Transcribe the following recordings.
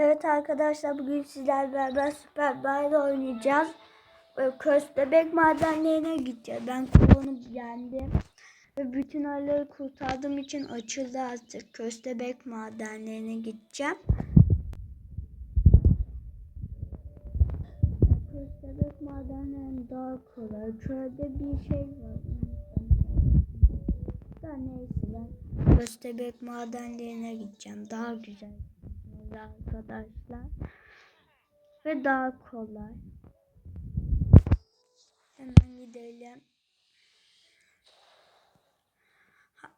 Evet arkadaşlar bugün sizlerle beraber Süper Bayra oynayacağız. Ee, Köstebek madenlerine gideceğiz. Ben kolonu yendim. Ve bütün ayları kurtardığım için açıldı artık. Köstebek madenlerine gideceğim. Köstebek madenleri daha kolay. Şöyle bir şey var. Da neyse ben Köstebek madenlerine gideceğim. Daha güzel arkadaşlar. Ve daha kolay. Hemen gidelim.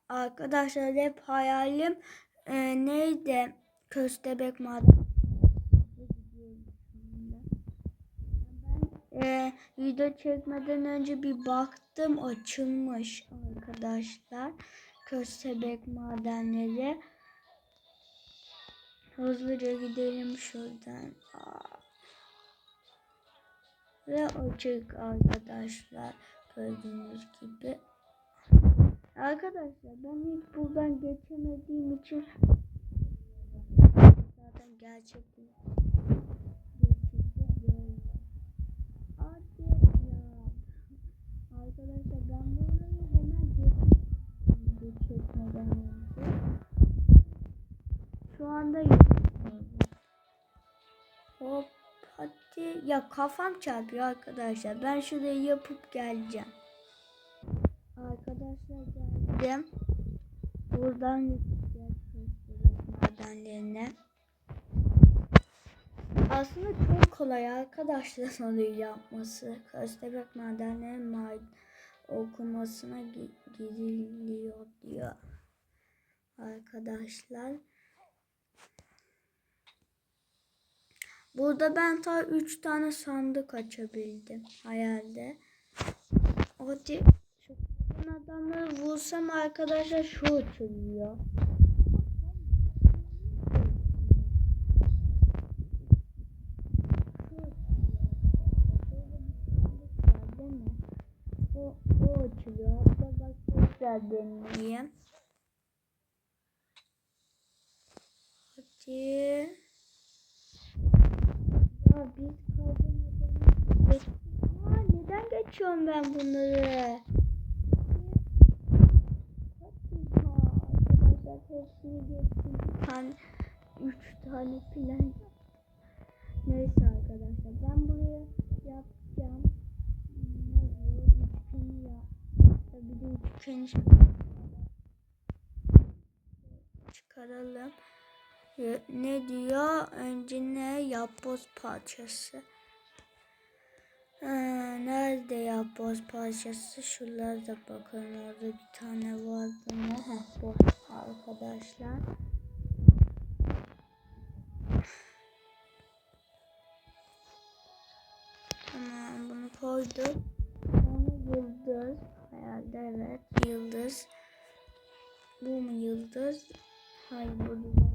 Arkadaşlar hep hayalim e, neydi? Köstebek maden. Ben e, video çekmeden önce bir baktım açılmış arkadaşlar. Köstebek madenleri. Hızlıca gidelim şuradan. Ve açık arkadaşlar. Gördüğünüz gibi. Arkadaşlar ben hiç buradan geçemediğim için zaten gerçekten. Arkadaşlar ben burayı hemen geçtim. Geçmeden önce. Şu anda. Hop hadi. Ya kafam çarpıyor arkadaşlar. Ben şurayı yapıp geleceğim. Arkadaşlar geldim. Buradan gideceğiz madenlerine. Aslında çok kolay arkadaşlar orayı yapması. Köstebek madenlerinin ma okumasına gi- giriliyor diyor. Arkadaşlar. Burada ben ta 3 tane sandık açabildim hayalde. Hadi şu adamları vursam arkadaşlar şu açılıyor. O. Hadi. Ya Aa, neden geçiyorum ben bunları? Arkadaşlar hepsini geçtim. Bir tane, üç tane plan. Neyse arkadaşlar ben buraya yapacağım. Ne diyor? Üçgeni yap. Bir de üçgeni çıkaralım. Ee, Ne diyor? Önce ne? Yapboz parçası. Ee, nerede yapboz parçası? Şuralarda bakalım. Orada bir tane vardı mı? Heh, bu arkadaşlar. Tamam bunu koyduk. Sonra yıldız. Herhalde evet yıldız. Bu mu yıldız? Hayır bu duvarda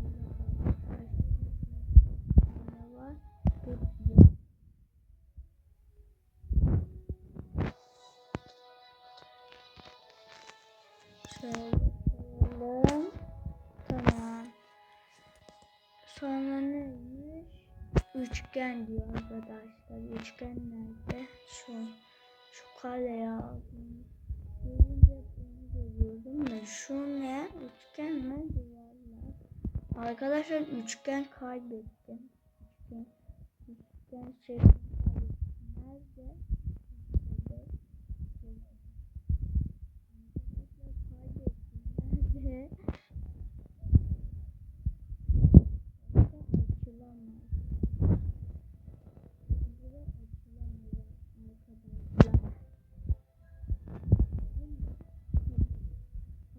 Üçgen diyor arkadaşlar. Üçgen nerede? Şu. Şu kare aldım. Görüyordum da şu ne? Üçgen mi? Duvarlar. Arkadaşlar üçgen kaybettim. Üçgen. Üçgen şey kaybettim. Nerede? Arkadaşlar kaybettim. Nerede? Burada açılamaz. Burada açılamaz arkadaşlar.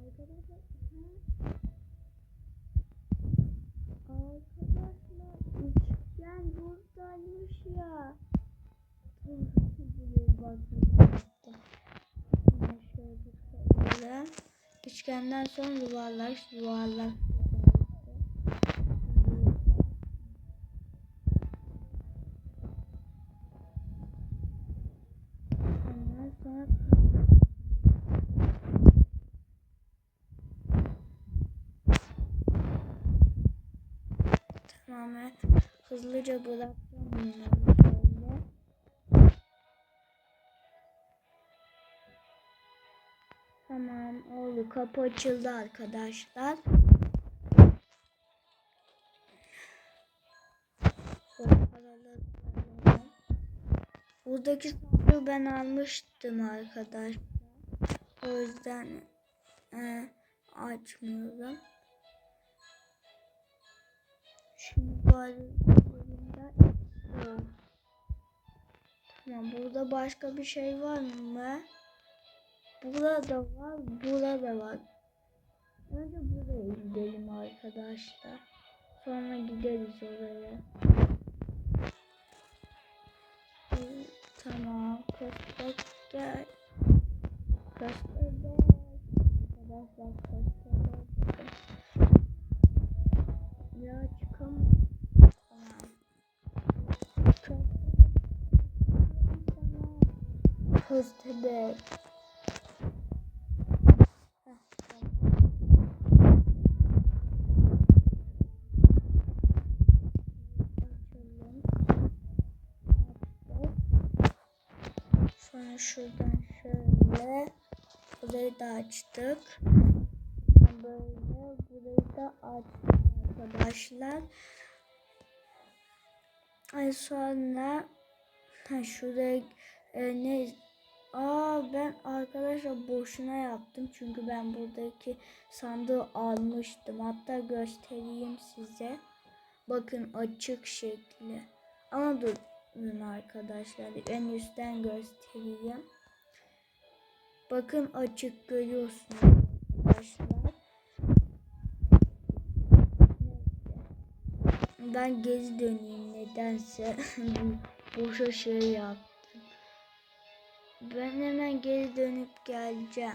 Arkadaşlar ha? Arkadaşlar üçgen buradaymış ya. Dur, Buraya bakayım. Yine şöyle. Üçgenden sonra. Ondan sonra Tamamen hızlıca bırakacağım Tamam oldu. Kapı açıldı arkadaşlar. Buradaki sandığı ben almıştım arkadaşlar. O yüzden e, açmıyorum. Şimdi bu arada Tamam burada başka bir şey var mı? Burada var, burada var. Önce buraya gidelim arkadaşlar. Sonra gideriz oraya. Ee, Tamam, köstek gel. Köstebek. Arkadaşlar köstebek. Ya çıkamam. Tamam. Köstebek. Tamam. Köstebek. Heh, tamam. Açalım. Açtık. Sonra şuradan şöyle burayı da açtık. Böyle burayı da açtık arkadaşlar. Ay sonra ha şuraya e, ne Aa ben arkadaşlar boşuna yaptım çünkü ben buradaki sandığı almıştım. Hatta göstereyim size. Bakın açık şekli. Ama durun arkadaşlar en üstten göstereyim. Bakın açık görüyorsunuz arkadaşlar. Ben geri döneyim nedense boşa şey yaptım. Ben hemen geri dönüp geleceğim.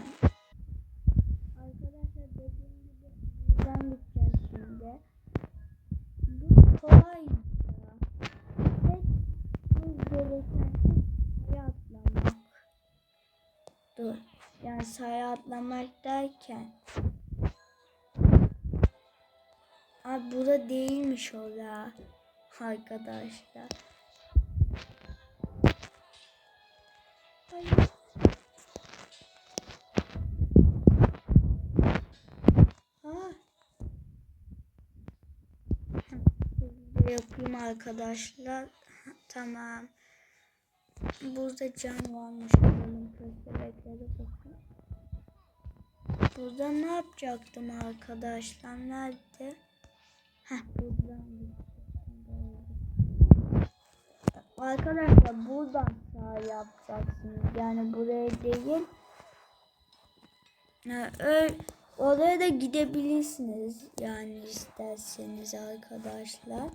Arkadaşlar dediğim gibi buradan gideceğiz şimdi. Bu kolay sayı atlamak. Dur. Yani sayı atlamak derken. Abi burada değilmiş o ya. Arkadaşlar. Hayır. Yapayım arkadaşlar. Tamam. Burada can varmış. Burada ne yapacaktım arkadaşlar? Nerede? Heh buradan. Arkadaşlar buradan sağ yapacaksınız. Yani buraya değil. Öyle, oraya da gidebilirsiniz. Yani isterseniz arkadaşlar.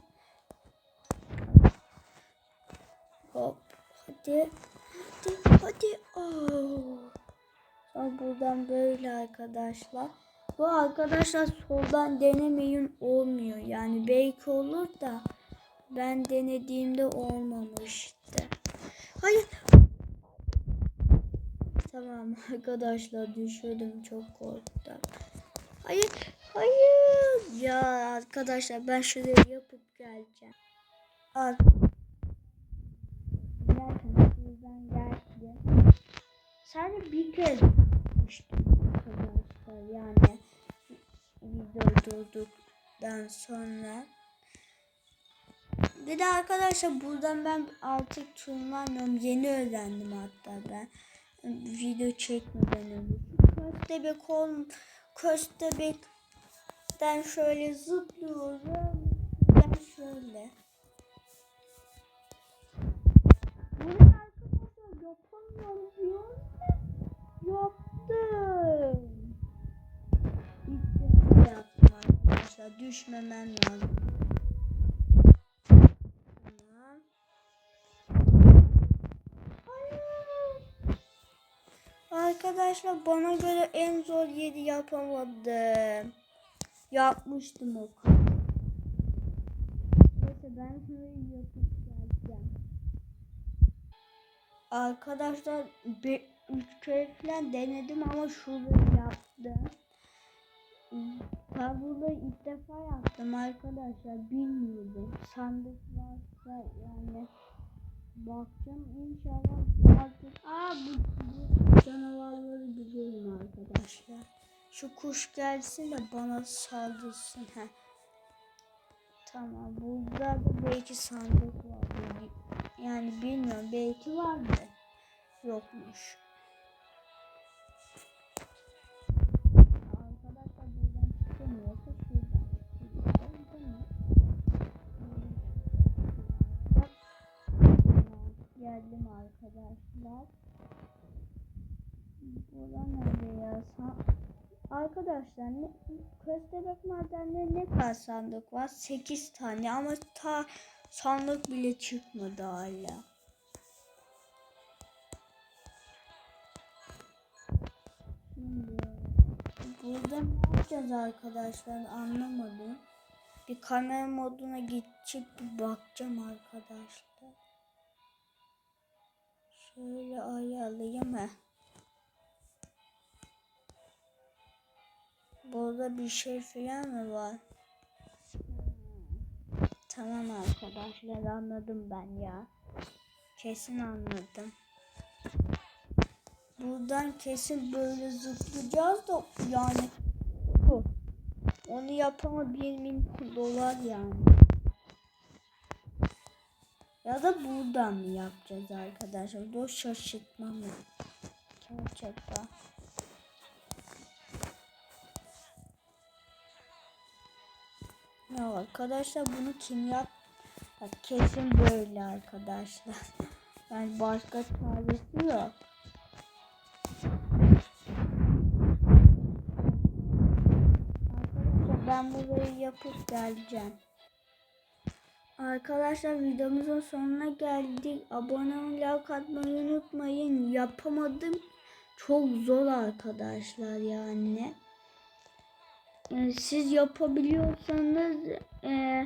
Hop. Hadi. Hadi. Hadi. Oh. Buradan böyle arkadaşlar. Bu arkadaşlar soldan denemeyin olmuyor. Yani belki olur da ben denediğimde olmamıştı. Hayır. Tamam arkadaşlar düşürdüm çok korktum. Hayır. Hayır. Ya arkadaşlar ben şuraya yapıp geleceğim. Al. Sizden geldi. Sadece bir kez düştüm arkadaşlar. Yani video durduktan sonra. Bir de arkadaşlar buradan ben artık tırmanmıyorum. Yeni öğrendim hatta ben. Video çekmeden önce. Köstebek ol köstebekten şöyle zıplıyorum. Ben şöyle. Arkadaşlar yapamıyorum diyor. Yaptım. İlk arkadaşlar. Düşmemem lazım. Arkadaşlar bana göre en zor yeri yapamadım. Yapmıştım o kadar. Neyse ben şöyle yapıp geleceğim. Arkadaşlar bir üç kere falan denedim ama şurada yaptım. Ben bunu ilk defa yaptım arkadaşlar. Bilmiyordum. Sandık varsa yani bakacağım inşallah artık. Aa bu, bu canavarları biliyorum arkadaşlar. Şu kuş gelsin de bana saldırsın. Heh. Tamam burada da belki sandık var. Yani bilmiyorum belki vardı. Yokmuş. Arkadaşlar buradan çıkamıyorsa şuradan Geldim arkadaşlar. Bura nerede ya? Sa- Arkadaşlar ne, köstebek madenleri ne kadar sandık var? 8 tane ama ta sandık bile çıkmadı hala. Burada ne yapacağız arkadaşlar anlamadım. Bir kamera moduna geçip bir bakacağım arkadaşlar. Şöyle ayarlayayım he. Burada bir şey falan mı var? Tamam arkadaşlar anladım ben ya. Kesin anladım. Buradan kesin böyle zıplayacağız da yani bu. Onu yapama 1 milyon dolar yani. Ya da buradan mı yapacağız arkadaşlar? Bu şaşırtma mı? Gerçekten. Ya arkadaşlar bunu kim yap? Kesin böyle arkadaşlar. Yani başka çaresi yok. Arkadaşlar ben burayı yapıp geleceğim. Arkadaşlar videomuzun sonuna geldik. Abone olmayı, like atmayı unutmayın. Yapamadım. Çok zor arkadaşlar yani. Ee, siz yapabiliyorsanız e,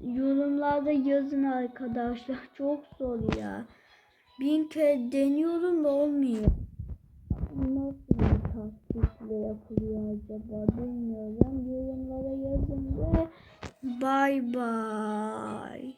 yorumlarda yazın arkadaşlar. Çok zor ya. Bin kere deniyorum da olmuyor. Nasıl bir taktikle yapılıyor acaba bilmiyorum. Yorumlara yazın ve bay bay.